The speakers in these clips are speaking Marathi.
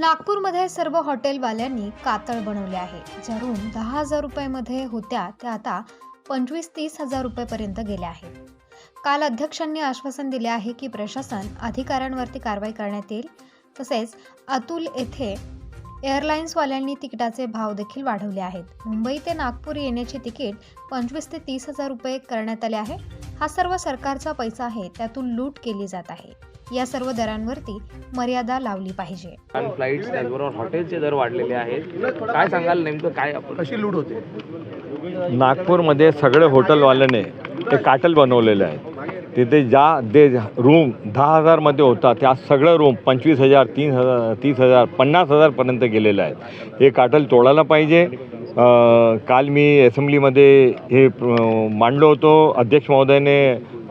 नागपूरमध्ये सर्व हॉटेलवाल्यांनी कातळ बनवले आहे. ज्या रूम दहा हजार रुपयामध्ये होत्या त्या आता पंचवीस तीस हजार रुपयेपर्यंत गेल्या आहेत. काल अध्यक्षांनी आश्वासन दिले आहे की प्रशासन अधिकाऱ्यांवरती कारवाई करण्यात येईल. तसेच अतुल येथे एअरलाईन्सवाल्यांनी तिकिटाचे भाव देखील वाढवले आहेत. मुंबई ते नागपूर येण्याचे तिकीट पंचवीस ते तीस हजार रुपये करण्यात आले आहे. हा सर्व सरकारचा पैसा आहे त्यातून लूट केली जात आहे. या सर्व दरांवरती मर्यादा लावली पाहिजे. कारण फ्लाईट्स त्याचबरोबर हॉटेलचे दर वाढलेले आहेत. काय सांगाल नेमकं काय कशी लूट होते? नागपूरमध्ये सगळे हॉटेलवाल्याने ते काटल बनवलेले आहेत तिथे ज्या ते रूम दहा हजारमध्ये होता त्या सगळं रूम पंचवीस हजार तीन हजार तीस हजार पन्नास हजारपर्यंत गेलेले आहेत. हे काटल तोडायला पाहिजे. काल मी असेंब्लीमध्ये हे मांडलो होतो. अध्यक्ष महोदयाने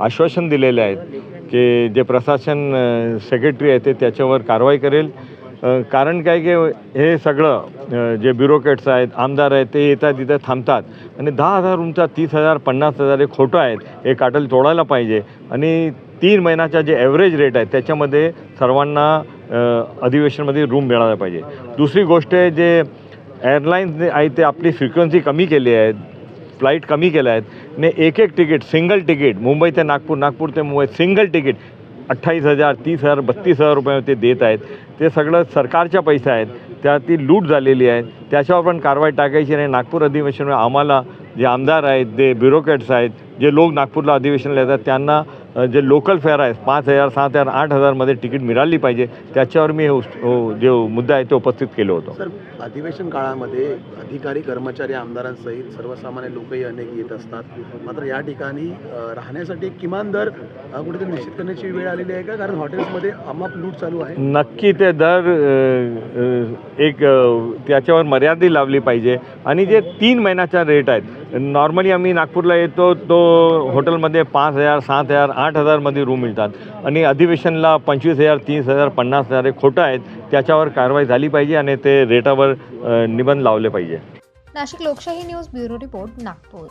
आश्वासन दिलेले आहेत की जे प्रशासन सेक्रेटरी आहे ते त्याच्यावर कारवाई करेल. कारण काय की हे सगळं जे ब्युरोक्रेट्स आहेत आमदार आहेत ते येतात तिथे थांबतात. आणि दहा हजार रूमचा तीस हजार पन्नास हजार हे खोटं आहेत. हे काटल तोडायला पाहिजे. आणि तीन महिन्याचा जे ॲव्हरेज रेट आहे त्याच्यामध्ये सर्वांना अधिवेशनमध्ये रूम मिळायला पाहिजे. दुसरी गोष्ट आहे जे एअरलाईन्स आहे ते आपली फ्रिक्वेन्सी कमी केली आहे. फ्लाईट कमी केल्या आहेत. ने एक एक तिकीट सिंगल तिकीट मुंबई ते नागपूर नागपूर ते मुंबई सिंगल तिकीट अठ्ठावीस हजार तीस हजार बत्तीस हजार रुपये ते देत आहेत. ते सगळं सरकारच्या पैसे आहेत. त्या ती लूट झालेली आहे. त्याच्यावर पण कारवाई टाकायची नाही. नागपूर अधिवेशनामुळे आम्हाला जे आमदार आहेत जे ब्युरोक्रेट्स आहेत जे लोक नागपूरला अधिवेशनला येतात त्यांना जे लोकल फेअर आहे पाच हजार सात हजार आठ हजारमध्ये तिकीट मिळाली पाहिजे त्याच्यावर मी हे उस- जे मुद्दा आहे ते उपस्थित केलं होतं. सर अधिवेशन काळामध्ये अधिकारी कर्मचारी आमदारांसहित सर्वसामान्य लोकही अनेक येत असतात. मात्र या ठिकाणी राहण्यासाठी किमान दर कुठेतरी निश्चित करण्याची वेळ आलेली आहे का? कारण हॉटेल्समध्ये अमाप लूट चालू आहे. नक्की ते दर एक त्याच्यावर मर्यादा लावली पाहिजे. आणि जे तीन महिन्याचा रेट आहेत नॉर्मली आम्ही नागपूरला येतो तो हॉटेलमध्ये पाच हजार सात हजार आठ हजारमध्ये रूम मिळतात. आणि अधिवेशनला पंचवीस हजार तीस हजार पन्नास हजार हे खोटं आहेत त्याच्यावर कारवाई झाली पाहिजे आणि ते रेटावर निबंध लावले पाहिजे. नाशिक लोकशाही न्यूज ब्युरो रिपोर्ट नागपूर.